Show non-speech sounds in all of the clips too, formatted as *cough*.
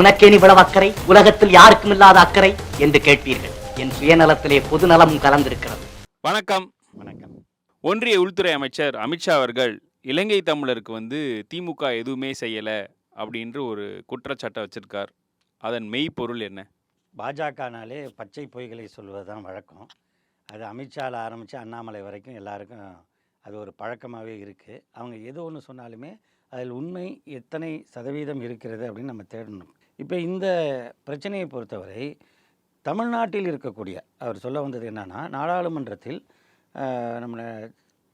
உனக்கே இவ்வளவு அக்கறை? உலகத்தில் யாருக்கும் இல்லாத அக்கறை? என்று கேட்பீர்கள் என் சுயநலத்திலே பொதுநலமும் கலந்திருக்கிறது. வணக்கம். வணக்கம். ஒன்றிய உள்துறை அமைச்சர் அமித்ஷா அவர்கள் இலங்கை தமிழருக்கு வந்து திமுக எதுவுமே செய்யலை அப்படின்ற ஒரு குற்றச்சாட்டை வச்சிருக்கார். அதன் மெய்ப்பொருள் என்ன? பாஜகனாலே பச்சை பொய்களை சொல்வது தான் வழக்கம். அது அமித்ஷாவில் ஆரம்பித்து அண்ணாமலை வரைக்கும் எல்லாருக்கும் அது ஒரு பழக்கமாகவே இருக்குது அவங்க எது ஒன்று சொன்னாலுமே அதில் உண்மை எத்தனை சதவீதம் இருக்கிறது அப்படின்னு நம்ம தேடணும். இப்போ இந்த பிரச்சனையை பொறுத்தவரை தமிழ்நாட்டில் இருக்கக்கூடிய அவர் சொல்ல வந்தது என்னென்னா நாடாளுமன்றத்தில் நம்ம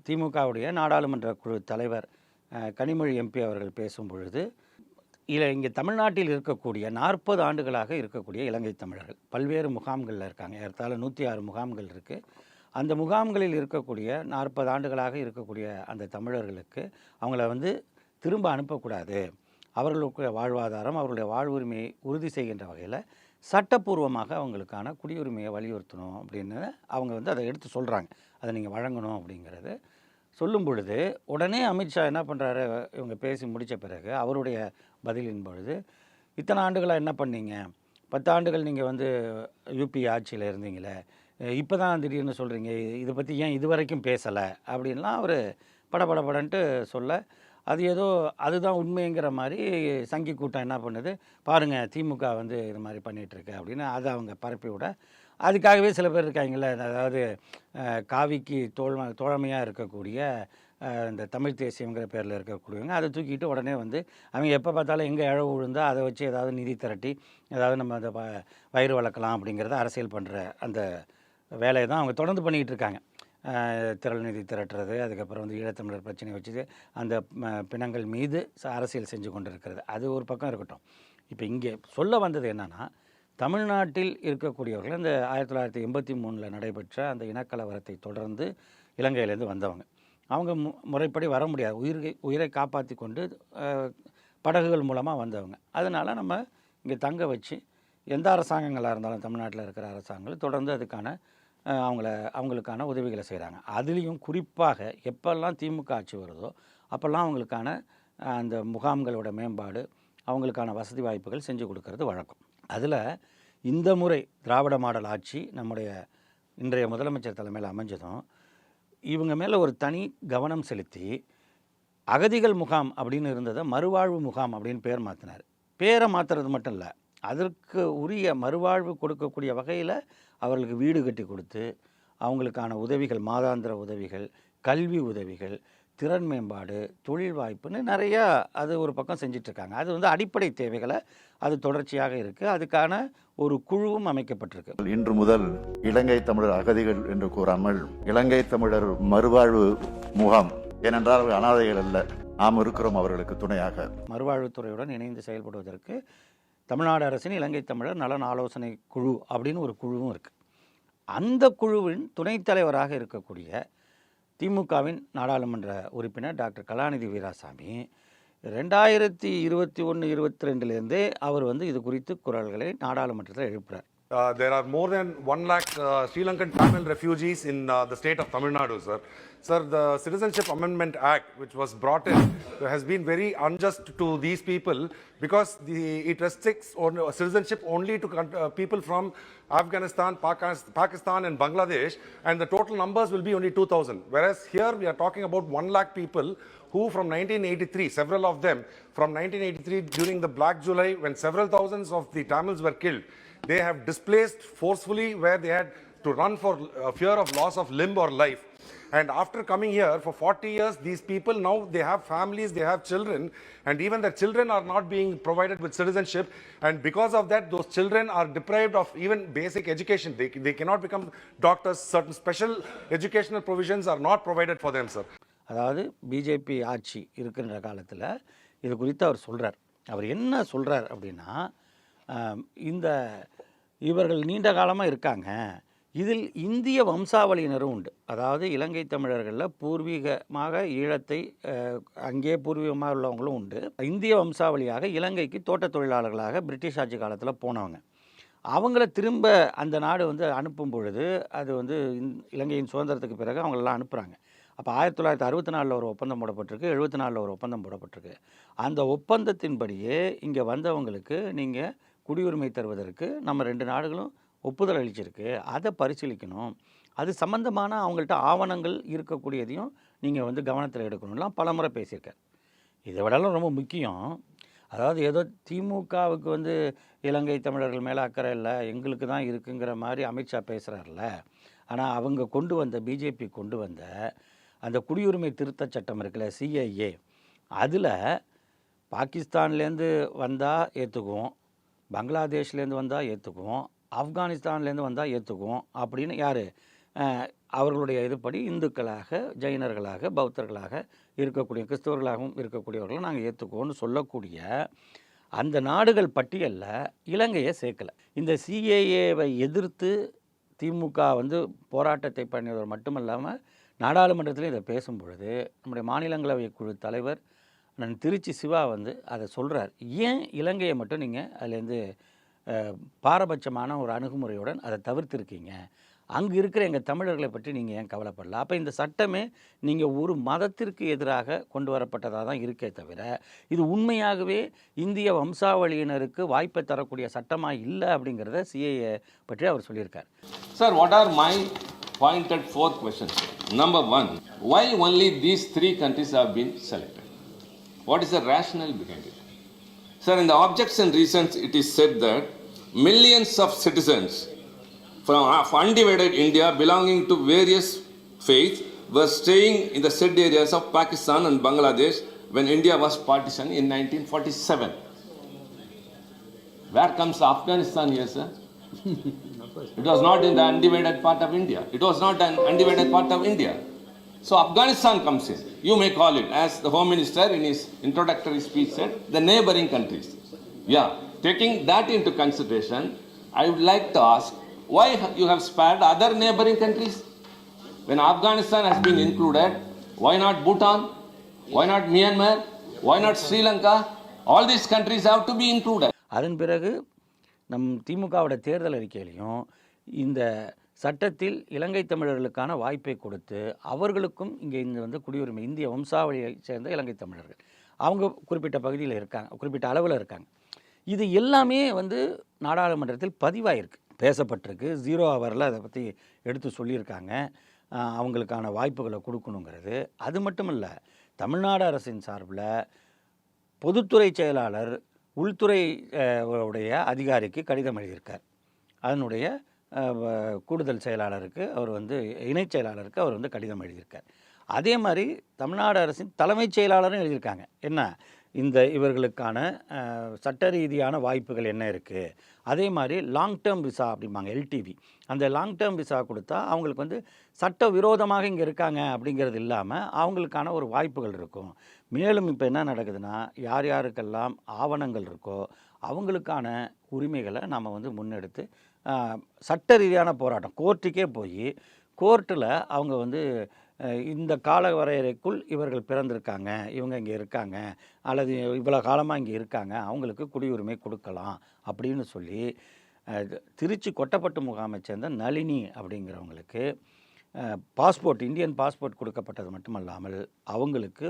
திமுகவுடைய நாடாளுமன்ற குழு தலைவர் கனிமொழி எம்பி அவர்கள் பேசும் பொழுது இல்லை இங்கே தமிழ்நாட்டில் இருக்கக்கூடிய நாற்பது ஆண்டுகளாக இருக்கக்கூடிய இலங்கை தமிழர்கள் பல்வேறு முகாம்களில் இருக்காங்க. ஏறத்தாழ நூற்றி ஆறு முகாம்கள் இருக்குது அந்த முகாம்களில் இருக்கக்கூடிய நாற்பது ஆண்டுகளாக இருக்கக்கூடிய அந்த தமிழர்களுக்கு அவங்கள வந்து திரும்ப அனுப்பக்கூடாது. அவர்களுக்கு வாழ்வாதாரம் அவர்களுடைய வாழ்வுரிமையை உறுதி செய்கின்ற வகையில் சட்டப்பூர்வமாக அவங்களுக்கான குடியுரிமையை வலியுறுத்தணும் அப்படின்னு அவங்க வந்து அதை எடுத்து சொல்கிறாங்க அதை நீங்கள் வழங்கணும் அப்படிங்கிறது. சொல்லும் பொழுது உடனே அமித்ஷா என்ன பண்ணுறாரு இவங்க பேசி முடித்த பிறகு அவருடைய பதிலின் பொழுது இத்தனை ஆண்டுகளாக என்ன பண்ணீங்க? பத்து ஆண்டுகள் நீங்கள் வந்து யூபி ஆட்சியில் இருந்தீங்களே இப்போ தான் திடீர்னு சொல்கிறீங்க இதை பற்றி ஏன் இது வரைக்கும் பேசலை? அப்படின்லாம் அவர் படபடபடன்ட்டு சொல்ல அது ஏதோ அதுதான் உண்மைங்கிற மாதிரி சங்கி கூட்டம் என்ன பண்ணுது? பாருங்கள் திமுக வந்து இது மாதிரி பண்ணிகிட்ருக்கு அப்படின்னு அதை அவங்க பரப்பி விட அதுக்காகவே சில பேர் இருக்காங்கல்ல அதாவது காவிக்கு தோழ தோழமையாக இருக்கக்கூடிய இந்த தமிழ் தேசியங்கிற பேரில் இருக்கக்கூடியவங்க அதை தூக்கிட்டு உடனே வந்து அவங்க எப்போ பார்த்தாலும் எங்கே இழவு விழுந்தோ அதை வச்சு ஏதாவது நிதி திரட்டி ஏதாவது நம்ம அதை வ- வயிறு வளர்க்கலாம் அப்படிங்கிறத அரசியல் பண்ணுற அந்த வேலையை தான் அவங்க தொடர்ந்து பண்ணிக்கிட்டு இருக்காங்க. திரள் நிதி திரட்டுறது அதுக்கப்புறம் வந்து ஈழத்தமிழர் பிரச்சனை வச்சு அந்த பிணங்கள் மீது ச- அரசியல் செஞ்சு கொண்டு இருக்கிறது அது ஒரு பக்கம் இருக்கட்டும். இப்போ இங்கே சொல்ல வந்தது என்னென்னா தமிழ்நாட்டில் இருக்கக்கூடியவர்கள் இந்த ஆயிரத்தி தொள்ளாயிரத்தி எண்பத்தி மூணில் நடைபெற்ற அந்த இனக்கலவரத்தை தொடர்ந்து இலங்கையிலேருந்து வந்தவங்க. அவங்க மு முறைப்படி வர முடியாது. உயிரை உயிரை காப்பாற்றி கொண்டு படகுகள் மூலமாக வந்தவங்க. அதனால் நம்ம இங்கே தங்க வச்சு எந்த அரசாங்கங்களாக இருந்தாலும் தமிழ்நாட்டில் இருக்கிற அரசாங்கங்கள் தொடர்ந்து அதுக்கான அவங்கள அவங்களுக்கான உதவிகளை செய்கிறாங்க அதுலேயும் குறிப்பாக எப்பெல்லாம் திமுக ஆட்சி வருதோ அப்போல்லாம் அவங்களுக்கான அந்த முகாம்களோட மேம்பாடு அவங்களுக்கான வசதி வாய்ப்புகள் செஞ்சு கொடுக்கறது வழக்கம். அதில் இந்த முறை திராவிட மாடல் ஆட்சி நம்முடைய இன்றைய முதலமைச்சர் தலைமையில் அமைஞ்சதும் இவங்க மேலே ஒரு தனி கவனம் செலுத்தி அகதிகள் முகாம் அப்படின்னு இருந்ததை மறுவாழ்வு முகாம் அப்படின்னு பேர் மாற்றினார் பேரை மாற்றுறது மட்டும் இல்லை அதற்கு உரிய மறுவாழ்வு கொடுக்கக்கூடிய வகையில் அவர்களுக்கு வீடு கட்டி கொடுத்து அவங்களுக்கான உதவிகள் மாதாந்திர உதவிகள் கல்வி உதவிகள் திறன் மேம்பாடு தொழில் வாய்ப்புன்னு நிறையா அது ஒரு பக்கம் செஞ்சிட்ருக்காங்க. அது வந்து அடிப்படை தேவைகளை அது தொடர்ச்சியாக இருக்குது அதுக்கான ஒரு குழுவும் அமைக்கப்பட்டிருக்கு. இன்று முதல் இலங்கை தமிழர் அகதிகள் என்று கூறாமல் இலங்கை தமிழர் மறுவாழ்வு முகாம் ஏனென்றால் அனாதைகள் அல்ல நாம் இருக்கிறோம் அவர்களுக்கு துணையாக. மறுவாழ்வுத்துறையுடன் இணைந்து செயல்படுவதற்கு தமிழ்நாடு அரசின் இலங்கை தமிழர் நலன் ஆலோசனை குழு அப்படின்னு ஒரு குழுவும் இருக்குது அந்த குழுவின் துணைத் தலைவராக இருக்கக்கூடிய திமுகவின் நாடாளுமன்ற உறுப்பினர் டாக்டர் கலாநிதி வீராசாமி ரெண்டாயிரத்தி இருபத்தி ஒன்று இருபத்தி ரெண்டுலேருந்தே அவர் வந்து இது குறித்து குரல்களை நாடாளுமன்றத்தில் எழுப்புறார். Uh, there are more than 1 lakh uh, Sri Lankan Tamil refugees in uh, the state of Tamil Nadu, sir. Sir, the Citizenship Amendment Act, which was brought in, has been very unjust to these people because the, it restricts on, uh, citizenship only to uh, people from Afghanistan, Pakis- Pakistan, and Bangladesh, and the total numbers will be only 2,000. Whereas here we are talking about 1 lakh people who from 1983, several of them from 1983 during the Black July, when several thousands of the Tamils were killed, they have displaced forcefully where they had to run for uh, fear of loss of limb or life. And after coming here for 40 years, these people now they have families, they have children, and even their children are not being provided with citizenship. And because of that, those children are deprived of even basic education. They, they cannot become doctors. Certain special educational provisions are not provided for them, sir. அதாவது BJP ஆட்சி இருக்கின்ற காலத்தில் இது குறித்து அவர் சொல்கிறார் அவர் என்ன சொல்கிறார் அப்படின்னா இந்த இவர்கள் நீண்ட காலமாக இருக்காங்க. இதில் இந்திய வம்சாவளியினரும் உண்டு. அதாவது இலங்கை தமிழர்களில் பூர்வீகமாக ஈழத்தை அங்கே பூர்வீகமாக உள்ளவங்களும் உண்டு. இந்திய வம்சாவளியாக இலங்கைக்கு தோட்டத் தொழிலாளர்களாக பிரிட்டிஷ் ஆட்சி காலத்தில் போனவங்க. அவங்கள திரும்ப அந்த நாடு வந்து அனுப்பும் பொழுது அது வந்து இந்- இலங்கையின் சுதந்திரத்துக்கு பிறகு அவங்களெல்லாம் அனுப்புகிறாங்க அப்போ ஆயிரத்தி தொள்ளாயிரத்தி அறுபத்தி நாலில் ஒரு ஒப்பந்தம் போடப்பட்டிருக்கு எழுபத்தி நாலில் ஒரு ஒப்பந்தம் போடப்பட்டிருக்கு. அந்த ஒப்பந்தத்தின்படியே இங்கே வந்தவங்களுக்கு நீங்கள் குடியுரிமை தருவதற்கு நம்ம ரெண்டு நாடுகளும் ஒப்புதல் அளிச்சிருக்கு. அதை பரிசீலிக்கணும். அது சம்பந்தமான அவங்கள்ட்ட ஆவணங்கள் இருக்கக்கூடியதையும் நீங்கள் வந்து கவனத்தில் எடுக்கணும்லாம் பலமுறை பேசியிருக்கார். இதை விடலாம் ரொம்ப முக்கியம். அதாவது ஏதோ திமுகவுக்கு வந்து இலங்கை தமிழர்கள் மேலே அக்கறை இல்லை எங்களுக்கு தான் இருக்குங்கிற மாதிரி அமித்ஷா பேசுகிறார்ல ஆனால் அவங்க கொண்டு வந்த பிஜேபி கொண்டு வந்த அந்த குடியுரிமை திருத்தச் சட்டம் இருக்குல்ல சிஐஏ. அதில் பாகிஸ்தான்லேருந்து வந்தால் ஏற்றுக்குவோம் பங்களாதேஷ்லேருந்து வந்தால் ஏற்றுக்குவோம் ஆப்கானிஸ்தான்லேருந்து வந்தால் ஏற்றுக்குவோம் அப்படின்னு யார்? அவர்களுடைய இதுபடி இந்துக்களாக ஜெயினர்களாக பௌத்தர்களாக இருக்கக்கூடிய கிறிஸ்தவர்களாகவும் இருக்கக்கூடியவர்களை நாங்கள் ஏற்றுக்குவோம்னு சொல்லக்கூடிய அந்த நாடுகள் பட்டியலில் இலங்கையை சேர்க்கலை. இந்த சிஏஏவை எதிர்த்து திமுக வந்து போராட்டத்தை பண்ணியவர் மட்டுமல்லாமல் நாடாளுமன்றத்திலும் இதை பேசும் பொழுது நம்முடைய மாநிலங்களவை குழு தலைவர் நான் திருச்சி சிவா வந்து அதை சொல்கிறார் ஏன் இலங்கையை மட்டும் நீங்கள் அதுலேருந்து பாரபட்சமான ஒரு அணுகுமுறையுடன் அதை தவிர்த்துருக்கீங்க அங்கே இருக்கிற எங்கள் தமிழர்களை பற்றி நீங்கள் ஏன் கவலைப்படல அப்போ இந்த சட்டமே நீங்கள் ஒரு மதத்திற்கு எதிராக கொண்டு வரப்பட்டதாக தான் இருக்கே தவிர இது உண்மையாகவே இந்திய வம்சாவளியினருக்கு வாய்ப்பை தரக்கூடிய சட்டமாக இல்லை அப்படிங்கிறத சிஏஏ பற்றி அவர் சொல்லியிருக்கார் sir what are my pointed four questions? Number one why only these three countries have been selected? What is the rationale behind it? Sir, in the objects and reasons, it is said that millions of citizens from uh, of undivided India belonging to various faiths were staying in the said areas of Pakistan and Bangladesh when India was partitioned in 1947. Where comes Afghanistan here, sir? *laughs* It was not in the undivided part of India. It was not an undivided part of India. So Afghanistan comes in. You may call it, as the Home Minister in his introductory speech said, the neighboring countries. Yeah, taking that into consideration, I would like to ask why you have spared other neighboring countries? When Afghanistan has been included, why not Bhutan? Why not Myanmar? Why not Sri Lanka? All these countries have to be included. அதன் பிறகு நம் திமுகவோட தேர்தல் அறிக்கையிலையும் இந்த சட்டத்தில் இலங்கை தமிழர்களுக்கான வாய்ப்பை கொடுத்து அவர்களுக்கும் இங்கே இந்த வந்து குடியுரிமை இந்திய வம்சாவளியை சேர்ந்த இலங்கை தமிழர்கள். அவங்க குறிப்பிட்ட பகுதியில் இருக்காங்க குறிப்பிட்ட அளவில் இருக்காங்க. இது எல்லாமே வந்து நாடாளுமன்றத்தில் பதிவாயிருக்கு பேசப்பட்டிருக்கு. ஜீரோ ஹவரில் அதை பற்றி எடுத்து சொல்லியிருக்காங்க. அவங்களுக்கான வாய்ப்புகளை கொடுக்கணுங்கிறது. அது மட்டும் இல்லை தமிழ்நாடு அரசின் சார்பில் பொதுத்துறை செயலாளர் உள்துறை உடைய அதிகாரிக்கு கடிதம் எழுதியிருக்கார். அதனுடைய கூடுதல் செயலாளருக்கு அவர் வந்து இணைச் செயலாளருக்கு அவர் வந்து கடிதம் எழுதியிருக்கார். அதே மாதிரி தமிழ்நாடு அரசின் தலைமைச் செயலாளரும் எழுதியிருக்காங்க. என்ன? இந்த இவர்களுக்கான சட்ட ரீதியான வாய்ப்புகள் என்ன இருக்குது அதே மாதிரி லாங் டேர்ம் விசா அப்படிம்பாங்க எல்டிவி அந்த லாங் டேர்ம் விசா கொடுத்தா அவங்களுக்கு வந்து சட்ட விரோதமாக இங்கே இருக்காங்க அப்படிங்கிறது இல்லாமல் அவங்களுக்கான ஒரு வாய்ப்புகள் இருக்கும். மேலும் இப்போ என்ன நடக்குதுன்னா யார் யாருக்கெல்லாம் ஆவணங்கள் இருக்கோ அவங்களுக்கான உரிமைகளை நாம் வந்து முன்னெடுத்து சட்ட ரீதியான போராட்டம். கோர்ட்டுக்கே போய் கோர்ட்டில் அவங்க வந்து இந்த கால வரையறைக்குள் இவர்கள் பிறந்திருக்காங்க இவங்க இங்கே இருக்காங்க அல்லது இவ்வளோ காலமாக இங்கே இருக்காங்க அவங்களுக்கு குடியுரிமை கொடுக்கலாம் அப்படின்னு சொல்லி திருச்சி கொட்டப்பட்டு முகாமை சேர்ந்த நளினி அப்படிங்கிறவங்களுக்கு பாஸ்போர்ட் இந்தியன் பாஸ்போர்ட் கொடுக்கப்பட்டது மட்டுமல்லாமல் அவங்களுக்கு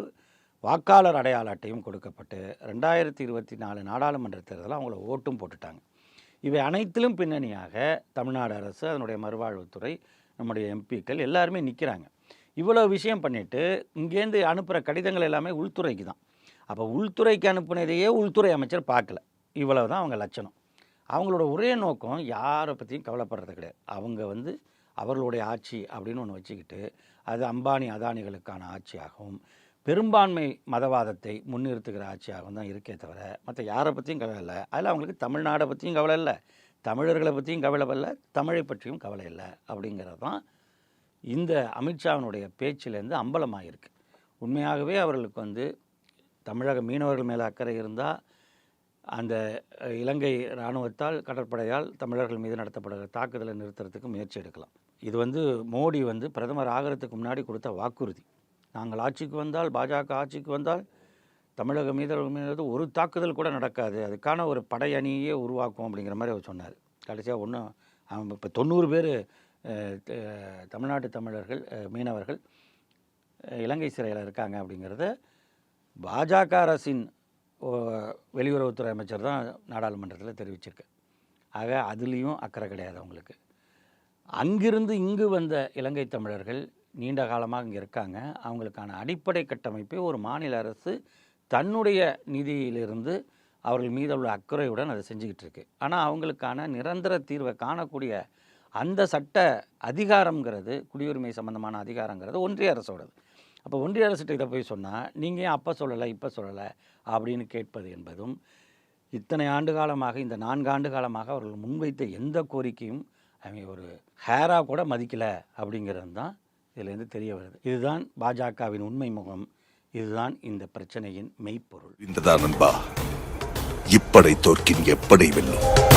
வாக்காளர் அடையாள அட்டையும் கொடுக்கப்பட்டு ரெண்டாயிரத்தி இருபத்தி நாலு நாடாளுமன்ற தேர்தலில் அவங்கள ஓட்டும் போட்டுட்டாங்க. இவை அனைத்திலும் பின்னணியாக தமிழ்நாடு அரசு அதனுடைய மறுவாழ்வுத்துறை நம்முடைய எம்பிக்கள் எல்லாருமே நிற்கிறாங்க இவ்வளோ விஷயம் பண்ணிவிட்டு இங்கேருந்து அனுப்புகிற கடிதங்கள் எல்லாமே உள்துறைக்கு தான். அப்போ உள்துறைக்கு அனுப்புனதையே உள்துறை அமைச்சர் பார்க்கல இவ்வளவு தான் அவங்க லட்சணம். அவங்களோட ஒரே நோக்கம் யாரை பற்றியும் கவலைப்படுறது கிடையாது. அவங்க வந்து அவர்களுடைய ஆட்சி அப்படின்னு ஒன்று வச்சுக்கிட்டு அது அம்பானி அதானிகளுக்கான ஆட்சியாகவும் பெரும்பான்மை மதவாதத்தை முன்னிறுத்துகிற ஆட்சியாகவும் தான் இருக்கே தவிர மற்ற யாரை பற்றியும் கவலை இல்லை. அதில் அவங்களுக்கு தமிழ்நாடை பற்றியும் கவலை இல்லை. தமிழர்களை பற்றியும் கவலை இல்லை. தமிழை பற்றியும் கவலை இல்லை அப்படிங்கிறது தான் இந்த அமித்ஷாவினுடைய பேச்சிலேருந்து அம்பலமாக இருக்குது உண்மையாகவே அவர்களுக்கு வந்து தமிழக மீனவர்கள் மேலே அக்கறை இருந்தால் அந்த இலங்கை இராணுவத்தால் கடற்படையால் தமிழர்கள் மீது நடத்தப்படுகிற தாக்குதலை நிறுத்துறதுக்கு முயற்சி எடுக்கலாம். இது வந்து மோடி வந்து பிரதமர் ஆகிறதுக்கு முன்னாடி கொடுத்த வாக்குறுதி. நாங்கள் ஆட்சிக்கு வந்தால் பாஜக ஆட்சிக்கு வந்தால் தமிழக மீனவர்கள் மீது ஒரு தாக்குதல் கூட நடக்காது. அதுக்கான ஒரு படையணியே உருவாக்கும் அப்படிங்கிற மாதிரி அவர் சொன்னார். கடைசியாக ஒன்றும் அவன் இப்போ தொண்ணூறு பேர் தமிழ்நாட்டு தமிழர்கள் மீனவர்கள் இலங்கை சிறையில் இருக்காங்க அப்படிங்கிறத பாஜக அரசின் வெளியுறவுத்துறை அமைச்சர் தான் நாடாளுமன்றத்தில் தெரிவிச்சிருக்கு. ஆக அதுலேயும் அக்கறை கிடையாது அவங்களுக்கு. அங்கிருந்து இங்கு வந்த இலங்கை தமிழர்கள் நீண்ட காலமாக இங்கே இருக்காங்க. அவங்களுக்கான அடிப்படை கட்டமைப்பை ஒரு மாநில அரசு தன்னுடைய நிதியிலிருந்து அவர்கள் மீது உள்ள அக்கறையுடன் அதை செஞ்சுக்கிட்டு இருக்கு. ஆனால் அவங்களுக்கான நிரந்தர தீர்வை காணக்கூடிய அந்த சட்ட அதிகாரங்கிறது குடியுரிமை சம்பந்தமான அதிகாரங்கிறது ஒன்றிய அரசோடது. அப்போ ஒன்றிய அரசுகிட்ட இதை போய் சொன்னால் நீங்கள் ஏன் அப்போ சொல்லலை இப்போ சொல்லலை? அப்படின்னு கேட்பது என்பதும் இத்தனை ஆண்டு காலமாக இந்த நான்கு ஆண்டு காலமாக அவர்கள் முன்வைத்த எந்த கோரிக்கையும் அவங்க ஒரு ஹேராக கூட மதிக்கலை அப்படிங்கிறது தான் இதுலேருந்து தெரிய வருது. இதுதான் பாஜகவின் உண்மை முகம். இதுதான் இந்த பிரச்சனையின் மெய்ப்பொருள். இந்ததான் நண்பா. இப்படை தோற்கின் எப்படி வெல்லும்